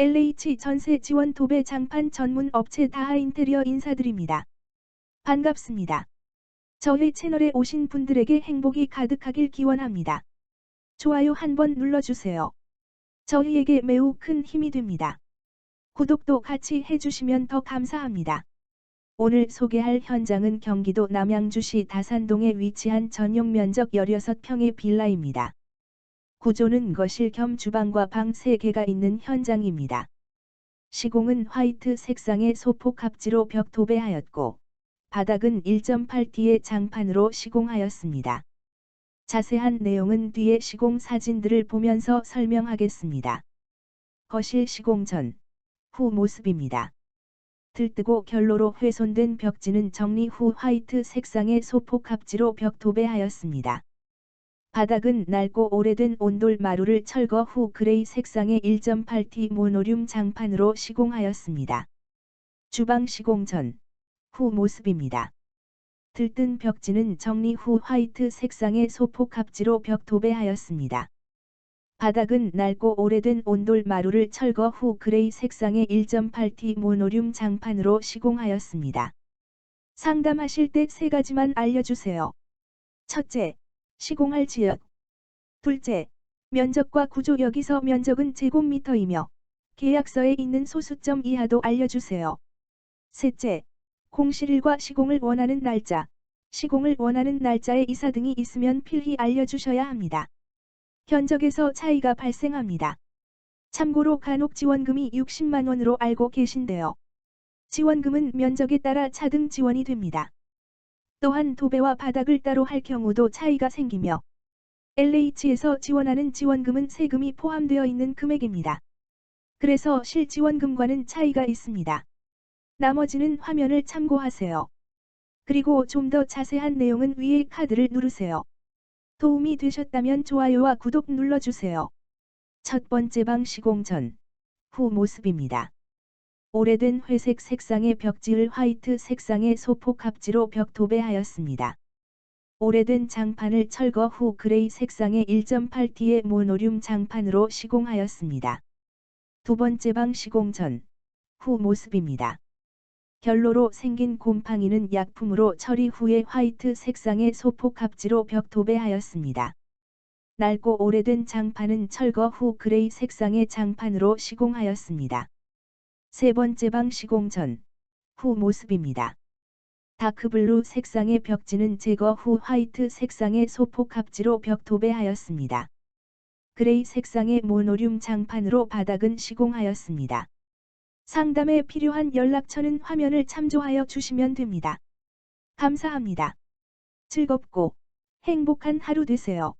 LH 전세 지원 도배 장판 전문 업체 다하 인테리어 인사드립니다. 반갑습니다. 저희 채널에 오신 분들에게 행복이 가득하길 기원합니다. 좋아요 한번 눌러주세요. 저희에게 매우 큰 힘이 됩니다. 구독도 같이 해주시면 더 감사합니다. 오늘 소개할 현장은 경기도 남양주시 다산동에 위치한 전용 면적 16평의 빌라입니다. 구조는 거실 겸 주방과 방 3개가 있는 현장입니다. 시공은 화이트 색상의 소폭 합지로 벽 도배하였고 바닥은 1.8T의 장판으로 시공하였습니다. 자세한 내용은 뒤에 시공 사진들을 보면서 설명하겠습니다. 거실 시공 전, 후 모습입니다. 들뜨고 결로로 훼손된 벽지는 정리 후 화이트 색상의 소폭 합지로 벽 도배하였습니다. 바닥은 낡고 오래된 온돌 마루를 철거 후 그레이 색상의 1.8T 모노륨 장판으로 시공하였습니다. 주방 시공 전, 후 모습입니다. 들뜬 벽지는 정리 후 화이트 색상의 소폭 합지로 벽 도배하였습니다. 바닥은 낡고 오래된 온돌 마루를 철거 후 그레이 색상의 1.8T 모노륨 장판으로 시공하였습니다. 상담하실 때 세 가지만 알려주세요. 첫째, 시공할 지역. 둘째, 면적과 구조 여기서 면적은 제곱미터이며 계약서에 있는 소수점 이하도 알려주세요. 셋째, 공실일과 시공을 원하는 날짜, 시공을 원하는 날짜에 이사 등이 있으면 필히 알려주셔야 합니다. 견적에서 차이가 발생합니다. 참고로 간혹 지원금이 60만원으로 알고 계신데요. 지원금은 면적에 따라 차등 지원이 됩니다. 또한 도배와 바닥을 따로 할 경우도 차이가 생기며 LH에서 지원하는 지원금은 세금이 포함되어 있는 금액입니다. 그래서 실지원금과는 차이가 있습니다. 나머지는 화면을 참고하세요. 그리고 좀 더 자세한 내용은 위의 카드를 누르세요. 도움이 되셨다면 좋아요와 구독 눌러주세요. 첫 번째 방 시공 전, 후 모습입니다. 오래된 회색 색상의 벽지를 화이트 색상의 소폭 합지로 벽 도배하였습니다. 오래된 장판을 철거 후 그레이 색상의 1.8T의 모노륨 장판으로 시공하였습니다. 두 번째 방 시공 전, 후 모습입니다. 결로로 생긴 곰팡이는 약품으로 처리 후에 화이트 색상의 소폭 합지로 벽 도배하였습니다. 낡고 오래된 장판은 철거 후 그레이 색상의 장판으로 시공하였습니다. 세 번째 방 시공 전, 후 모습입니다. 다크블루 색상의 벽지는 제거 후 화이트 색상의 소폭 합지로 벽 도배하였습니다. 그레이 색상의 모노륨 장판으로 바닥은 시공하였습니다. 상담에 필요한 연락처는 화면을 참조하여 주시면 됩니다. 감사합니다. 즐겁고 행복한 하루 되세요.